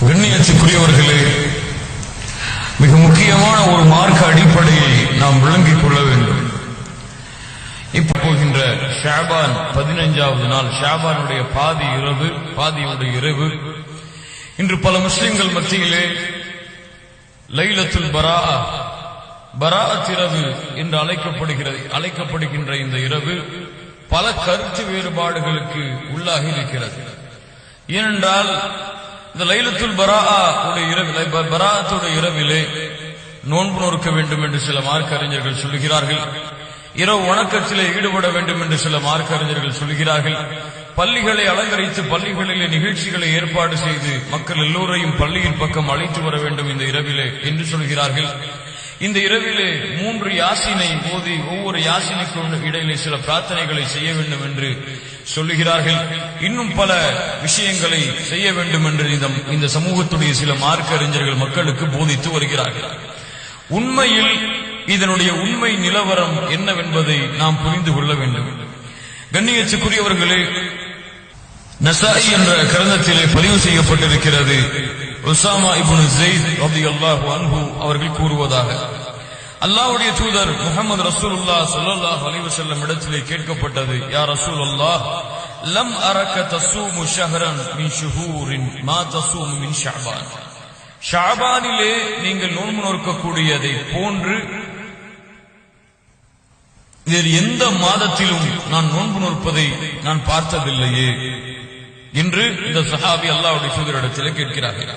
கண்ணியத்துக்குரியவர்களே மிக முக்கியமான ஒரு மார்க்க அடிப்படையை நாம் விளங்கிக் கொள்ள வேண்டும். இப்ப போகின்ற ஷாபான் பதினைஞ்சாவது நாள் ஷாபானுடைய பாதி இரவு பாதியுடைய இரவு. இன்று பல முஸ்லிம்கள் மத்தியிலே லைலத்துல் பரா பராஅத் இரவு என்று அழைக்கப்படுகிறது அழைக்கப்படுகின்ற இந்த இரவு. பல கருத்து வேறுபாடுகளுக்கு உள்ளாகி இருக்கிறது. ஏனென்றால் இந்த லைலத்துல் பரா உடைய பராத்துடைய இரவிலே நோன்பு நோக்க வேண்டும் என்று சில மார்க்க அறிஞர்கள் சொல்லுகிறார்கள். இரவு வணக்கத்திலே ஈடுபட வேண்டும் என்று சில மார்க்க அறிஞர்கள் சொல்லுகிறார்கள். பள்ளிகளை அலங்கரித்து பள்ளிகளிலே நிகழ்ச்சிகளை ஏற்பாடு செய்து மக்கள் எல்லோரையும் பள்ளியின் பக்கம் அழைத்து வர வேண்டும் இந்த இரவிலே என்று சொல்கிறார்கள் இந்த இரவிலே மூன்று யாசினை ஓதி ஒவ்வொரு யாசினைக்கும் இடையிலே சில பிரார்த்தனைகளை செய்ய வேண்டும் என்று சொல்லுகிறார்கள். இன்னும் பல விஷயங்களை செய்ய வேண்டும் என்று இந்த சமூகத்துடைய சில மார்க்க அறிஞர்கள் மக்களுக்கு போதித்து வருகிறார்கள். உண்மையில் இதனுடைய உண்மை நிலவரம் என்னவென்பதை நாம் புரிந்து கொள்ள வேண்டும். கண்ணியச்சுக்குரியவர்களே நசாயி என்ற கிரந்தத்திலே பதிவு செய்யப்பட்டிருக்கிறது. உசாமா இபுனு ஜெயித் ரபி அல்லாஹு அன்ஹு அவர்கள் கூறுவதாக அல்லாஹ்வுடைய தூதர் முகமது ரசூலுல்லாஹ் ஸல்லல்லாஹு அலைஹி வஸல்லம் இடத்திலே கேட்கப்பட்டது யா ரசூல் ரசூலுல்லாஹ் லம் அரக்க தசூமு ஷஹரன் மின் ஷுஹூரின் மா தசூமு மின் ஷாபான். ஷாபானிலே நீங்கள் நோன்பு நோக்கக்கூடியதை போன்று வேறு எந்த மாதத்திலும் நான் நோன்பு நோற்பதை நான் பார்த்ததில்லையே. என்று இந்த சஹாபி அல்லாஹ்வுடைய தூதரிடத்திலே கேட்கிறார்கள்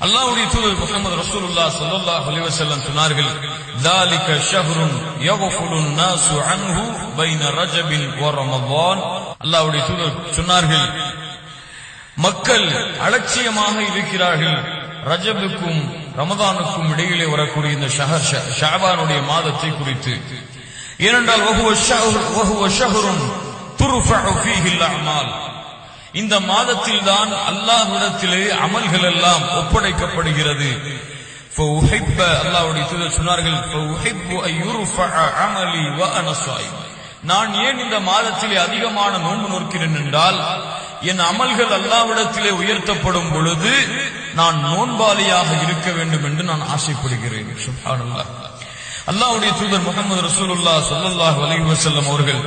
அல்லாஹ்வுடைய தூதர் முகமது ரசூலுல்லாஹ் ஸல்லல்லாஹு அலைஹி வஸல்லம் சொன்னார்கள் ذلك شهر يغفل الناس عنه بين رجب ورمضان அல்லாஹ்வுடைய தூதர் சொன்னார்கள் மக்கள் அலட்சியமாக இருக்கிறார்கள் ரஜபுக்கும் ரமதானுக்கும் இடையிலே வரக்கூடிய இந்த ஷஹர் ஷ- ஷஅபானுடைய மாதத்தை குறித்து ஏனென்றால் இந்த மாதத்தில் தான் அல்லாஹ்விடத்திலே அமல்கள் எல்லாம் ஒப்படைக்கப்படுகிறது அல்லாவுடைய தூதர் சொன்னார்கள் நான் ஏன் இந்த மாதத்திலே அதிகமான நோன்பு நோக்கிறேன் என்றால் என் அமல்கள் அல்லாவிடத்திலே உயர்த்தப்படும் பொழுது நான் நோன்பாளியாக இருக்க வேண்டும் என்று நான் ஆசைப்படுகிறேன். அல்லாவுடைய தூதர் முகமது ரசூலுல்லா சல்லாஹ் அலி வசல்லம் அவர்கள்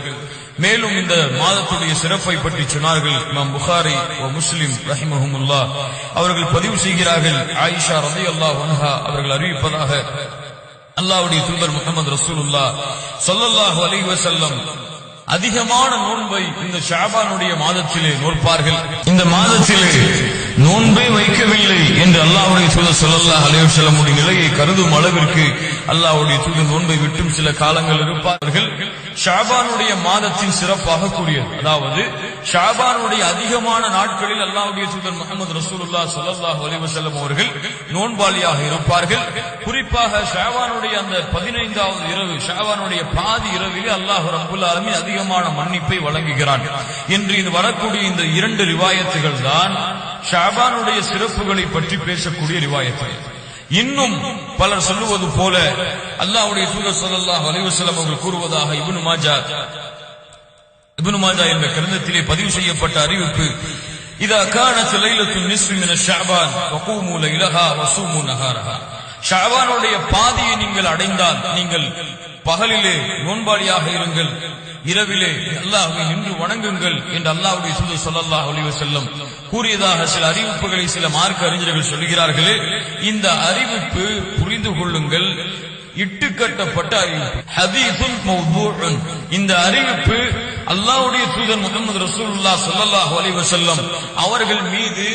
மேலும் இந்த மாதத்துடைய சிறப்பை பற்றி சொன்னார்கள் இமாம் புகாரி முஸ்லிம் ரஹிமஹமுல்லா. அவர்கள் பதிவு செய்கிறார்கள் ஆயிஷா ரதி அல்லா வன்ஹா அவர்கள் அறிவிப்பதாக அல்லாவுடைய தூதர் முகமது ரசூலுல்லா சொல்லல்லாஹு அலி வசல்லம் அதிகமான நோன்பை இந்த ஷாபானுடைய மாதத்திலே நோற்பார்கள். இந்த மாதத்திலே நோன்பே வைக்கவில்லை என்று அல்லாஹ்வுடைய தூதர் ஸல்லல்லாஹு அலைஹி நிலையை கருதும் அளவிற்கு அல்லாஹ்வுடைய தூதர் நோன்பை விட்டும் சில காலங்கள் இருப்பார்கள். ஷாபானுடைய மாதத்தின் சிறப்பாக கூடியது அதாவது ஷாபானுடைய அதிகமான நாட்களில் அல்லாஹ்வுடைய தூதர் முகமது ரசூலுல்லா ஸல்லல்லாஹு அலைஹி அவர்கள் நோன்பாளியாக இருப்பார்கள். குறிப்பாக ஷாபானுடைய அந்த பதினைந்தாவது இரவு ஷாபானுடைய பாதி இரவிலே அல்லாஹ் ரப்புல் அதிகமான மன்னிப்பை வழங்குகிறான். என்று இது வரக்கூடிய இந்த இரண்டு ரிவாயத்துகள் தான் ஷாபானுடைய சிறப்புகளை பற்றி பேசக்கூடிய ரிவாயத்துகள் இன்னும் பலர் சொல்லுவது போல அல்லாவுடைய தூதர் சொல்லல்லாஹ் அலைஹி அவர்கள் கூறுவதாக இப்னு மாஜா இப்னு மாஜா என்ற கிரந்தத்திலே பதிவு செய்யப்பட்ட அறிவிப்பு இதா கானத் லைலத்துன் நிஸ்ஃபி ஷாபான் இலகா வகூமு லைலஹா வஸூமு பாதியை நீங்கள் அடைந்தால் நீங்கள் பகலிலே நோன்பாளியாக இருங்கள் இரவிலே அல்லாஹ்வை நின்று வணங்குங்கள் என்று அல்லாஹுடைய தூதர் சொல்லல்லா அலைஹி செல்லும் கூறியதாக சில அறிவிப்புகளை சில மார்க்க அறிஞர்கள் சொல்கிறார்களே இந்த அறிவிப்பு புரிந்து கொள்ளுங்கள். இட்டுக்கட்டப்பட்ட அறிவிப்பு. ஹதீசுன் இந்த அறிவிப்பு அல்லாவுடைய தூதர் முகமது ரசூல்லா ஸல்லல்லாஹு அலைஹி செல்லும் அவர்கள் மீது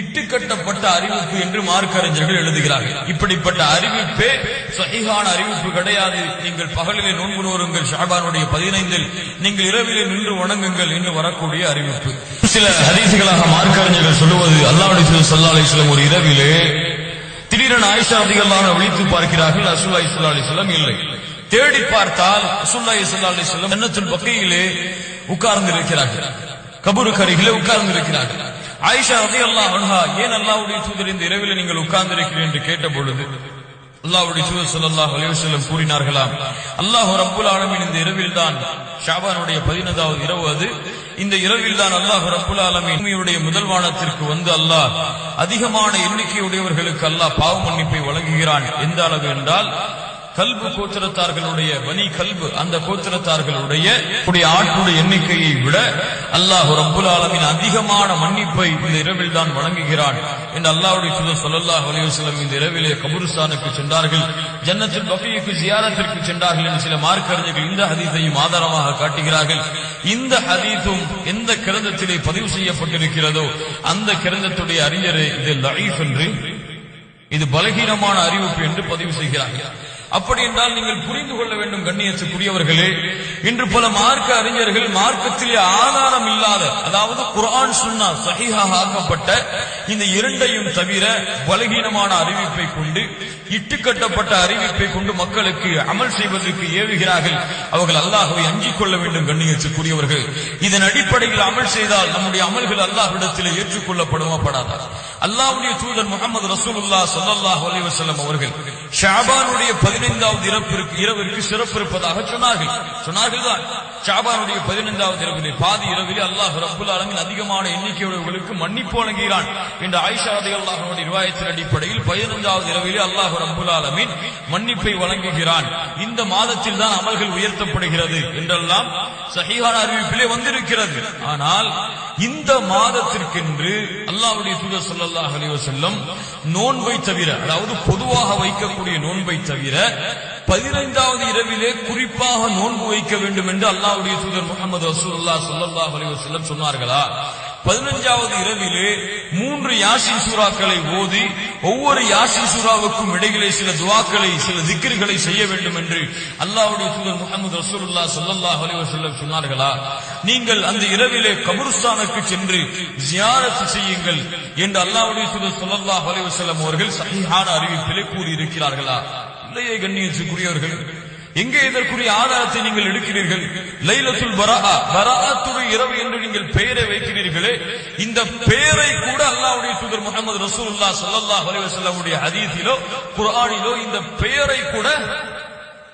இட்டுக்கட்டப்பட்ட அறிவிப்பு என்று மார்க்கறிஞர்கள் எழுதுகிறார்கள். இப்படிப்பட்ட அறிவிப்பே சகிஹான அறிவிப்பு கிடையாது. நீங்கள் பகலிலே நோன்பு நோருங்கள் ஷாபானுடைய பதினைந்தில் நீங்கள் இரவிலே நின்று வணங்குங்கள் என்று வரக்கூடிய அறிவிப்பு. சில ஹரிசுகளாக மார்க்கறிஞர்கள் சொல்லுவது அல்லாவுடைய தூதர் ஸல்லல்லாஹு ஒரு இரவிலே திடீரென ஆயிஷா அதிகமாக விழித்து பார்க்கிறார்கள் அசுல்லா இஸ்லா அலைஹி இல்லை. தேடி பார்த்தால் அசுல்லா இஸ்லா அலைஹி என்னத்தின் பக்கையிலே உட்கார்ந்து இருக்கிறார்கள் கபூரு அருகிலே உட்கார்ந்து இருக்கிறார்கள் ஆயிஷா ரலியல்லாஹு அன்ஹா ஏன் அல்லாவுடைய தூதர் இந்த இரவில் நீங்கள் உட்கார்ந்திருக்கிறீர்கள்? என்று கேட்ட பொழுது அல்லாவுடைய தூதர் ஸல்லல்லாஹு அலைஹி கூறினார்களாம் அல்லாஹ் ரப்பல் ஆலமின் இந்த இரவில் தான் ஷாபானுடைய 15வது இரவு அது. இந்த இரவில் தான் அல்லாஹ் ரப்பல் ஆலமீன் பூமியுடைய முதல் வானத்திற்கு வந்து அல்லாஹ் அதிகமான எண்ணிக்கையுடையவர்களுக்கு அல்லாஹ் பாவ மன்னிப்பை வழங்குகிறான். எந்த அளவு என்றால் கல்பு கோத்திரத்தார்களுடைய வனி கல்பு அந்த கோத்திரத்தார்களுடைய உடைய எண்ணிக்கையை விட அல்லாஹ் ரப்புல் ஆலமின் அதிகமான மன்னிப்பை இந்த இரவில் தான் வழங்குகிறான் என்று அல்லாஹ்வுடைய சுதர் சொல்லல்லாஹ் அலிவசலம் இந்த இரவிலே கபருஸ்தானுக்கு சென்றார்கள் ஜன்னத்துல் பகீக்கு ஜியாரத்திற்கு சென்றார்கள் என்று சில மார்க்கறிஞர்கள் இந்த ஹதீஸையும் ஆதாரமாக காட்டுகிறார்கள். இந்த ஹதீஸும் எந்த கிரந்தத்திலே பதிவு செய்யப்பட்டிருக்கிறதோ அந்த கிரந்தத்துடைய அறிஞரே இது லைஃப் என்று இது பலகீனமான அறிவிப்பு என்று பதிவு செய்கிறார்கள். அப்படி என்றால் நீங்கள் புரிந்து கொள்ள வேண்டும் கண்ணியத்துக்குரியவர்களே. இன்று பல மார்க்க அறிஞர்கள் மார்க்கத்திலே ஆதாரம் இல்லாத அதாவது குரான் சுன்னா சகிஹாக ஆக்கப்பட்ட இந்த இரண்டையும் தவிர பலகீனமான அறிவிப்பை கொண்டு இட்டுக்கட்டப்பட்ட அறிவிப்பை கொண்டு மக்களுக்கு அமல் செய்வதற்கு ஏவுகிறார்கள். அவர்கள் அல்லாஹ்வை அஞ்சிக் கொள்ள வேண்டும் கண்ணியத்துக்குரியவர்கள். இதன் அடிப்படையில் அமல் செய்தால் நம்முடைய அமல்கள் அல்லாஹ்விடத்திலே ஏற்றுக்கொள்ளப்படுமா படாதா? அல்லாவுடைய தூதர் முகமது ரசூலுல்லா ஸல்லல்லாஹு அலைஹி வஸல்லம் அவர்கள் ஷாபானுடைய 15வது இரப்பிற்கு இரவிற்கு சிறப்பு இருப்பதாக சொன்னார்கள். சொன்னார்கள் தான் ஷாபானுடைய 15வது இரவிலே பாதி இரவிலே அல்லாஹ் ரப்பல் அலமின் அதிகமான எண்ணிக்கையுடையவர்களுக்கு மன்னிப்பு வழங்குகிறான் என்ற ஆயிஷா அதி அல்லாஹனுடைய நிர்வாகத்தின் அடிப்படையில் 15வது இரவிலே அல்லாஹ் ரப்பல் அலமின் மன்னிப்பை வழங்குகிறான். இந்த மாதத்தில் தான் அமல்கள் உயர்த்தப்படுகிறது என்றெல்லாம் சஹிஹான அறிவிப்பிலே வந்திருக்கிறது. ஆனால் இந்த மாதத்திற்கென்று அல்லாஹ்வுடைய தூதர் சல்லாஹ் அலி வசல்லம் நோன்பை தவிர அதாவது பொதுவாக வைக்கக்கூடிய நோன்பை தவிர பதினைந்தாவது இரவிலே குறிப்பாக நோன்பு வைக்க வேண்டும் என்று அல்லாஹ்வுடைய தூதர் முகமது ரசூலுல்லாஹ் சல்லாஹ் அலி வசல்லம் சொன்னார்களா? பதினஞ்சாவது இரவிலே மூன்று யாசின் சூறாக்களை ஓதி ஒவ்வொரு யாசின் சூறாவுக்கும் இடையிலே சில துவாக்களை சில திக்கிர்களை செய்ய வேண்டும் என்று அல்லாவுடைய தூதர் முகமது ரசூல்லா சொல்லல்லா அலைஹி சொன்னார்களா? நீங்கள் அந்த இரவிலே கபருஸ்தானுக்கு சென்று ஜியாரத் செய்யுங்கள் என்று அல்லாவுடைய தூதர் சொல்லல்லா அலைஹி அவர்கள் சரியான அறிவிப்பிலே கூறியிருக்கிறார்களா? இல்லையே கண்ணியத்துக்குரியவர்கள் எங்கே இதற்குரிய ஆதாரத்தை நீங்கள் எடுக்கிறீர்கள்? லைலத்துல் பராஆ பராஅத்துடைய இரவு என்று நீங்கள் பெயரை வைக்கிறீர்களே இந்த பெயரை கூட அல்லாவுடைய தூதர் முகமது ரசூல்லா சல்லாஹ் அலைஹி வஸல்லமுடைய ஹதீஸிலோ குரானிலோ இந்த பெயரை கூட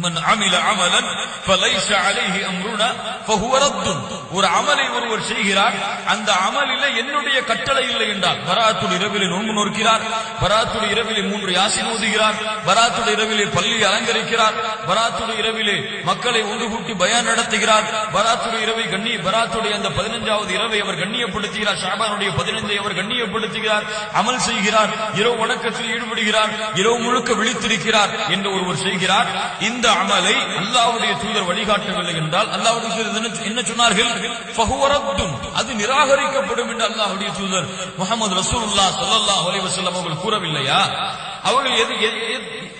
மன் அமில அமலன் ஃபலைஸ அலைஹி அம்ருனா ஃபஹுவ ஒரு அமலை ஒருவர் செய்கிறார். அந்த அமலில என்னுடைய கட்டளை இல்லை என்றால் பராத்துல் இரவிலே நோன்பு நோக்கிறார் பராத்துல் இரவிலே மூன்று யாசின் ஓதுகிறார் பராத்துல் இரவிலே பள்ளி அலங்கரிக்கிறார். பராத்துல் இரவிலே மக்களை ஒன்று கூட்டி பயன் நடத்துகிறார். பராத்துல் இரவை கண்ணி பராத்துடைய அந்த பதினஞ்சாவது இரவை அவர் கண்ணியப்படுத்துகிறார். ஷாபானுடைய பதினைந்தை அவர் கண்ணியப்படுத்துகிறார். அமல் செய்கிறார். இரவு வணக்கத்தில் ஈடுபடுகிறார். இரவு முழுக்க விழித்திருக்கிறார். என்று ஒருவர் செய்கிறார். இந்த அமலை அல்லாவுடைய தூதர் வழிகாட்டவில்லை என்றால் அல்லாவுடைய தூதர் என்ன- சொன்னார்கள்? ஃபஹுவ அது நிராகரிக்கப்படும் என்று அல்லாஹுடைய தூதர் முகமது ரசூல்லா சல்லா அலைஹி அவர்கள் கூறவில்லையா? அவர்கள் எது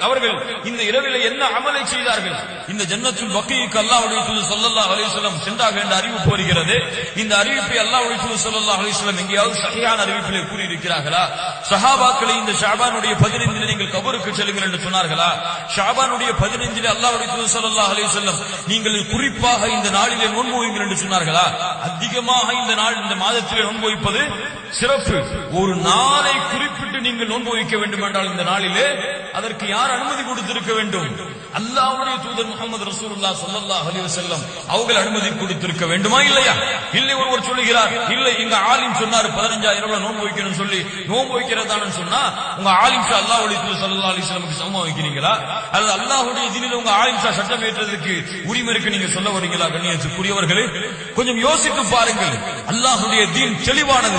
அவர்கள் இந்த இரவில என்ன அமலை செய்தார்கள்? இந்த ஜன்னத்துல் பக்கீக்கு அல்லாஹுடைய தூதர் ஸல்லல்லாஹு அலிஸ்லம் சென்றாக சென்றார்கள் என்ற அறிவிப்பு வருகிறது இந்த அறிவிப்பை அல்லாஹுடைய தூதர் ஸல்லல்லாஹு அலிஸ்லம் எங்கேயாவது சரியான அறிவிப்பிலே கூறியிருக்கிறார்களா? சஹாபாக்களை இந்த ஷாபானுடைய 15 நீங்கள் கபருக்கு செல்லுங்கள் என்று சொன்னார்களா? ஷாபானுடைய 15 அல்லாஹ்வுடைய தூதர் ஸல்லல்லாஹு அலைஹி வஸல்லம். நீங்கள் குறிப்பாக இந்த நாளிலே நோன்பு வையுங்கள் என்று சொன்னார்களா? அதிகமாக இந்த நாள் இந்த மாதத்திலே நோன்பு வைப்பது சிறப்பு. ஒரு நாளை குறிப்பிட்டு நீங்கள் நோன்பு வைக்க வேண்டும் என்றால் இந்த நாளிலே அதற்கு யார் அனுமதி கொடுத்திருக்க வேண்டும்? அல்லாவுடைய தூதர் முகமது ரசூல்லா ஸல்லல்லாஹு அலைஹி செல்லம் அவர்கள் அனுமதி கொடுத்திருக்க வேண்டுமா இல்லையா? இல்லை ஒருவர் சொல்லுகிறார் இல்லை எங்க ஆலிம் சொன்னார் 15000 நோன்பு வைக்கணும் சொல்லி. நோன்பு வைக்கிறதான்னு சொன்னா உங்க ஆலிம் ஷா அல்லாஹ்வுடைய தூதர் சல்லா அலைஹி வஸல்லமுக்கு சமமா வைக்கிறீங்களா? அல்லது அல்லாஹுடைய தீனில உங்க ஆயிஷா சட்டம் ஏற்றதுக்கு உரிமை இருக்கு நீங்க சொல்ல வரீங்களா கண்ணியத்துக்குரியவர்களே? கொஞ்சம் யோசித்து பாருங்கள். அல்லாஹுடைய தீன் தெளிவானது.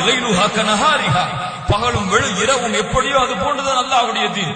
கனஹாரிஹா. பகலும் வெளு இரவும் எப்படியோ அது போன்றுதான் அல்லாஹுடைய தீன்.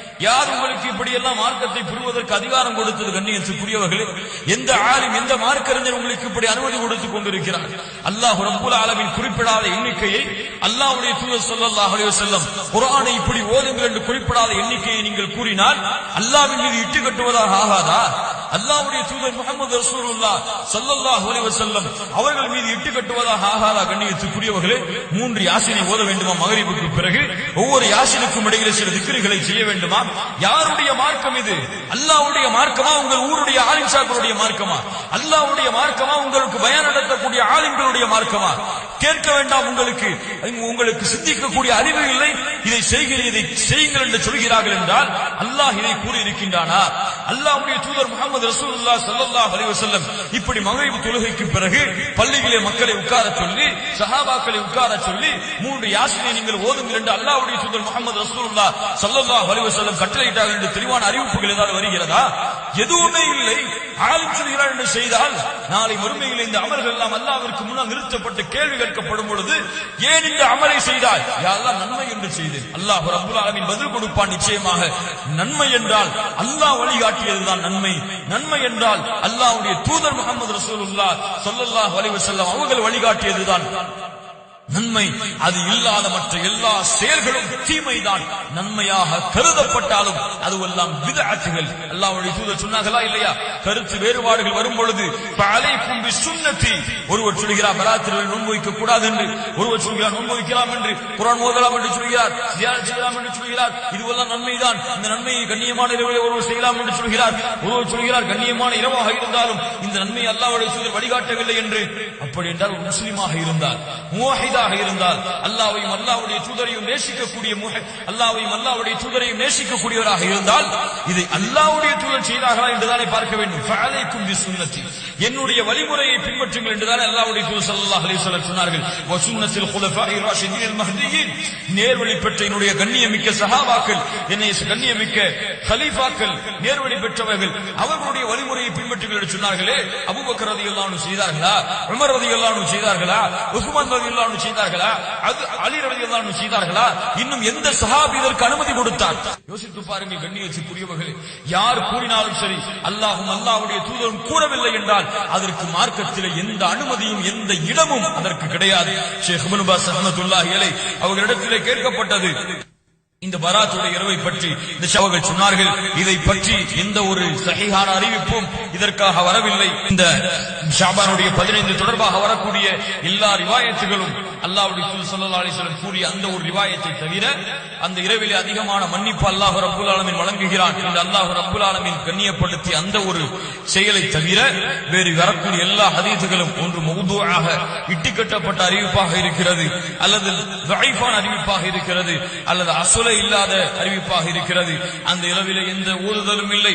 யார் உங்களுக்கு இப்படி எல்லாம் மார்க்கத்தை புரிவதற்கு அதிகாரம் கொடுத்தது கண்ணியத்துக்குரியவர்களே? எந்த ஆளும் எந்த மார்க்கறிஞர் உங்களுக்கு இப்படி அனுமதி கொடுத்துக் கொண்டிருக்கிறார்? அல்லாஹ் ரப்புல் அளவில் குறிப்பிடாத எண்ணிக்கையை அல்லாஹுடைய தூதர் ஸல்லல்லாஹு செல்லம் குரானை இப்படி ஓதுங்கள் என்று குறிப்பிடாத எண்ணிக்கையை நீங்கள் கூறினால் அல்லாவின் மீது இட்டு கட்டுவதாக ஆகாதா? அல்லாவுடைய தூதர் முகமது ரசூலுல்லா சல்லல்லாஹு அலைஹி வஸல்லம் அவர்கள் மீது இட்டு கட்டுவதாக ஆகாதா கண்ணியத்துக்குரியவர்களே மூன்று யாசினை ஓத வேண்டுமா மகரிபுக்கு பிறகு? ஒவ்வொரு யாசினுக்கும் இடையில சில திக்ரிகளை செய்ய வேண்டுமா? யாருடைய மார்க்கம் இது? அல்லாஹ்வுடைய மார்க்கமா? உங்கள் ஊருடைய ஆலிம்சாக்களுடைய மார்க்கமா? அல்லாஹ்வுடைய மார்க்கமா? உங்களுக்கு பயன் நடத்தக்கூடிய ஆலிம்களுடைய மார்க்கமா? கேட்க வேண்டாம் உங்களுக்கு. உங்களுக்கு சிந்திக்கக்கூடிய அறிவு இல்லை. இதை செய்கிற இதை செய்யுங்கள் என்று சொல்கிறார்கள் என்றால் அல்லாஹ் இதை கூறியிருக்கின்றானா? அல்லாஹுடைய தூதர் முகமது ரசூல்லா சல்லா அலைஹி வஸல்லம் இப்படி மகிழ்வு தொழுகைக்கு பிறகு பள்ளிகளே மக்களை உட்கார சொல்லி சஹாபாக்களை உட்கார சொல்லி மூன்று யாசினை நீங்கள் ஓதுங்கள் என்று அல்லாஹுடைய தூதர் முகமது ரசூல்லா சல்லா அலைஹி செல்லம் கட்டளையிட்டார்கள் என்று தெளிவான அறிவிப்புகள் ஏதாவது வருகிறதா? எதுவுமே இல்லை. ஆளும் சொல்கிறார் என்று செய்தால் நாளை மறுமையில் இந்த அமல்கள் எல்லாம் அல்லாவிற்கு முன்னால் நிறுத்தப்பட்டு கேள்விகள் கேட்கப்படும் பொழுது ஏன் இந்த அமலை செய்தாய்? யாரெல்லாம் நன்மை என்று செய்தேன். அல்லாஹ் ரப்புல் ஆலமீன் பதில் கொடுப்பான் நிச்சயமாக. நன்மை என்றால் அல்லாஹ் வழிகாட்டியதுதான் நன்மை. நன்மை என்றால் அல்லாஹ்வுடைய தூதர் முகமது ரசூலுல்லாஹ் சொல்லல்லாஹ் அலைஹி வஸல்லம் அவர்கள் வழிகாட்டியதுதான் நன்மை அது இல்லாத மற்ற எல்லா செயல்களும் தீமைதான். நன்மையாக கருதப்பட்டாலும் அதுவெல்லாம் விதஅத்துகள் அல்லாஹ்வுடைய தூதர் சொன்னார்களா இல்லையா? கருத்து வேறுபாடுகள் வரும் பொழுது அலை கும்பி சுண்ணத்தி ஒருவர் சொல்கிறார் பராத்திரில் நோன்பு கூடாது என்று ஒருவர் சொல்கிறார் நோன்பு வைக்கலாம் என்று. குரான் ஓதலாம் என்று சொல்கிறார் தியானம் செய்யலாம் என்று சொல்கிறார். இதுவெல்லாம் நன்மைதான். இந்த நன்மையை கண்ணியமான இரவில் ஒருவர் செய்யலாம் என்று சொல்கிறார். ஒருவர் சொல்கிறார் கண்ணியமான இரவாக இருந்தாலும் இந்த நன்மையை அல்லாவுடைய தூதர் வழிகாட்டவில்லை என்று. அப்படி என்றால் ஒரு இருந்தார். முவாஹிதா முஹ்மினாக இருந்தால் அல்லாவையும் அல்லாவுடைய தூதரையும் நேசிக்கக்கூடிய அல்லாவையும் அல்லாவுடைய அல்லாஹ்வுடைய தூதரையும் நேசிக்கக்கூடியவராக இருந்தால் இதை அல்லாவுடைய தூதர் செய்தார்களா என்றுதானே பார்க்க வேண்டும். ஃபஅலைக்கும் என்னுடைய வழிமுறையை பின்பற்றுங்கள் என்றுதானே அல்லாவுடைய தூதர் ஸல்லல்லாஹு அலைஹி சொன்னார்கள். வ நேர்வழி பெற்ற என்னுடைய கண்ணியமிக்க சஹாபாக்கள் என்னை கண்ணியமிக்க ஹலீஃபாக்கள் நேர்வழி பெற்றவர்கள் அவர்களுடைய வழிமுறையை பின்பற்றுங்கள் என்று சொன்னார்களே. அபுபக்கர் ரதி அன்ஹு செய்தார்களா? உமர் ரதி அன்ஹு செய்தார்களா? உஸ்மான் ரலியல்லாஹு அன்ஹு செய்தார்களா? அது அலி ரலியல்லாஹு அன்ஹு செய்தார்களா? இன்னும் எந்த சஹாபி இதற்கு அனுமதி கொடுத்தார்? யோசித்து பாருங்கள் கண்ணி வச்சு புரியவர்கள். யார் கூறினாலும் சரி அல்லாஹும் அல்லாஹ்வுடைய தூதரும் கூறவில்லை என்றால் அதற்கு மார்க்கத்தில் எந்த அனுமதியும் எந்த இடமும் அதற்கு கிடையாது. ஷேக் முனுபாஸ் பாஸ் இலை அவர்களிடத்திலே கேட்கப்பட்டது. இந்த பராத்துடைய இரவை பற்றி இந்த அவர்கள் சொன்னார்கள் இதை பற்றி எந்த ஒரு சகிகான அறிவிப்பும் இதற்காக வரவில்லை. இந்த ஷாபானுடைய பதினைந்து தொடர்பாக வரக்கூடிய எல்லா ரிவாயத்துகளும் அல்லாஹ்வுடைய தூதர் ஸல்லல்லாஹு அலைஹி கூறிய அந்த ஒரு ரிவாயத்தை தவிர அந்த இரவிலே அதிகமான மன்னிப்பு அல்லாஹ் ரப்புல் ஆலமீன் வழங்குகிறான் என்று அல்லாஹ் ரப்புல் ஆலமீன் கண்ணியப்படுத்திய அந்த ஒரு செயலை தவிர வேறு வரக்கூடிய எல்லா ஹதீதுகளும் ஒன்று மௌதுஆக இட்டுக்கட்டப்பட்ட அறிவிப்பாக இருக்கிறது அல்லது தஈஃபான அறிவிப்பாக இருக்கிறது அல்லது அசுலை இல்லாத அறிவிப்பாக இருக்கிறது. அந்த இரவிலே எந்த ஓதுதலும் இல்லை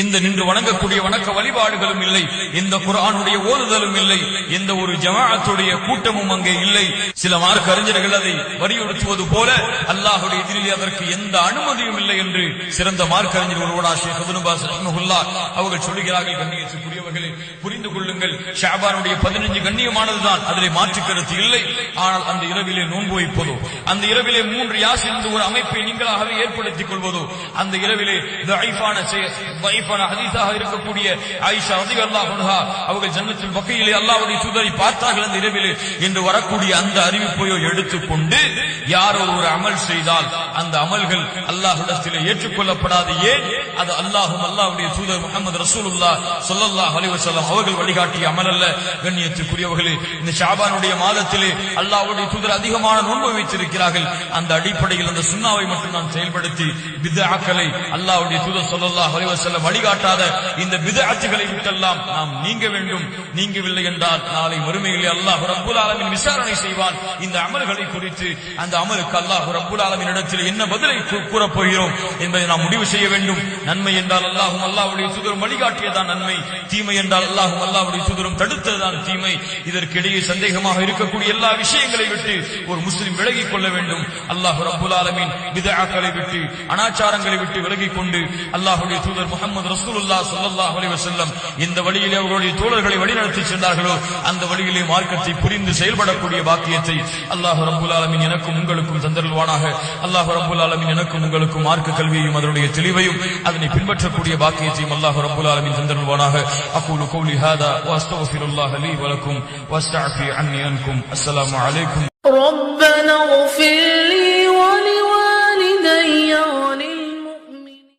இந்த நின்று வணங்கக்கூடிய வணக்க வழிபாடுகளும் இல்லை எந்த குரானுடைய ஓதுதலும் இல்லை எந்த ஒரு ஜமாத்துடைய கூட்டமும் அங்கே இல்லை. சில மார்க்க அறிஞர்கள் அதை வலியுறுத்துவது போல அல்லாஹுடைய எதிரிலே அதற்கு எந்த அனுமதியும் இல்லை என்று சிறந்த மார்க்க அறிஞர் ஒருவடா ஷேக் இப்னு பாஸ் அவர்கள் சொல்லுகிறார்கள் கண்ணியத்துக்குரியவர்களே புரிந்து கொள்ளுங்கள். ஷாபானுடைய பதினஞ்சு கண்ணியமானதுதான் அதிலே மாற்று கருத்து இல்லை. ஆனால் அந்த இரவிலே நோன்பு வைப்பதோ அந்த இரவிலே மூன்று யாஸ் என்ற ஒரு அமைப்பை நீங்களாகவே ஏற்படுத்திக் கொள்வதோ அந்த இரவிலே தஈஃபான ஹதீஸாக இருக்கக்கூடிய ஆயிஷா அதிக அன்ஹா அவர்கள் ஜன்னத்தின் பக்கையிலே அல்லாவுடைய தூதரை பார்த்தார்கள் அந்த இரவிலே என்று வரக்கூடிய அந்த அந்த அறிவிப்பையோ எடுத்துக்கொண்டு யாரோ ஒரு அமல் செய்தால் அந்த அமல்கள் அல்லாஹ்விடத்திலே ஏற்றுக்கொள்ளப்படாது. ஏன்? அது அல்லாஹும் அல்லாஹுடைய தூதர் முகமது ரசூலுல்லா ஸல்லல்லாஹு அலிவசல்லாம் அவர்கள் வழிகாட்டிய அமல் அல்ல. கண்ணியத்துக்குரியவர்களே இந்த ஷாபானுடைய மாதத்திலே அல்லாஹுடைய தூதர் அதிகமான நோன்பு வைத்திருக்கிறார்கள். அந்த அடிப்படையில் அந்த சுண்ணாவை மட்டும் நாம் செயல்படுத்தி பித்ஆக்களை அல்லாஹுடைய தூதர் ஸல்லல்லாஹு அலைஹி வழிகாட்டாத இந்த பித்ஆத்துகளை விட்டெல்லாம் நாம் நீங்க வேண்டும். நீங்கவில்லை என்றால் நாளை வறுமையிலே அல்லாஹ் ரபுல் ஆலமின் விசாரணை செய்வார். செய்வான். இந்த அமல்களை குறித்து அந்த அமலுக்கு அல்லாஹ் ரப்புல் இடத்தில் என்ன பதிலை கூறப்போகிறோம் என்பதை நாம் முடிவு செய்ய வேண்டும். நன்மை என்றால் அல்லாஹும் அல்லாஹ்வுடைய சுதரும் வழிகாட்டியதான் நன்மை. தீமை என்றால் அல்லாஹும் அல்லாஹ்வுடைய சுதரும் தடுத்ததுதான் தீமை. இதற்கிடையே சந்தேகமாக இருக்கக்கூடிய எல்லா விஷயங்களை விட்டு ஒரு முஸ்லிம் விலகிக் கொள்ள வேண்டும். அல்லாஹ் ரப்புல் ஆலமீன் பிதஆக்களை விட்டு அனாச்சாரங்களை விட்டு விலகிக் கொண்டு அல்லாஹுடைய தூதர் முகமது ரசூலுல்லா ஸல்லல்லாஹு அலைஹி வஸல்லம் இந்த வழியிலே அவர்களுடைய தோழர்களை வழிநடத்தி சென்றார்களோ அந்த வழியிலே மார்க்கத்தை புரிந்து செயல்படக்கூடிய பாக்கி பாக்கியத்தை அல்லாஹ் ரப்புல் ஆலமீன் எனக்கும் உங்களுக்கும் தந்தருள்வானாக அல்லாஹ் ரப்புல் ஆலமீன் எனக்கும் உங்களுக்கும் மார்க்க கல்வியையும் அதனுடைய தெளிவையும் அதனை பின்பற்றக்கூடிய பாக்கியத்தையும் அல்லாஹ் ரப்புல் ஆலமீன் தந்தருள்வானாக அகூலு கௌலி ஹாதா வாஸ்தகுஃபிருல்லாஹ லீ வலக்கும் வாஸ்தஅஃபி அன்னி அன்கும் அஸ்ஸலாமு அலைக்கும் ربنا اغفر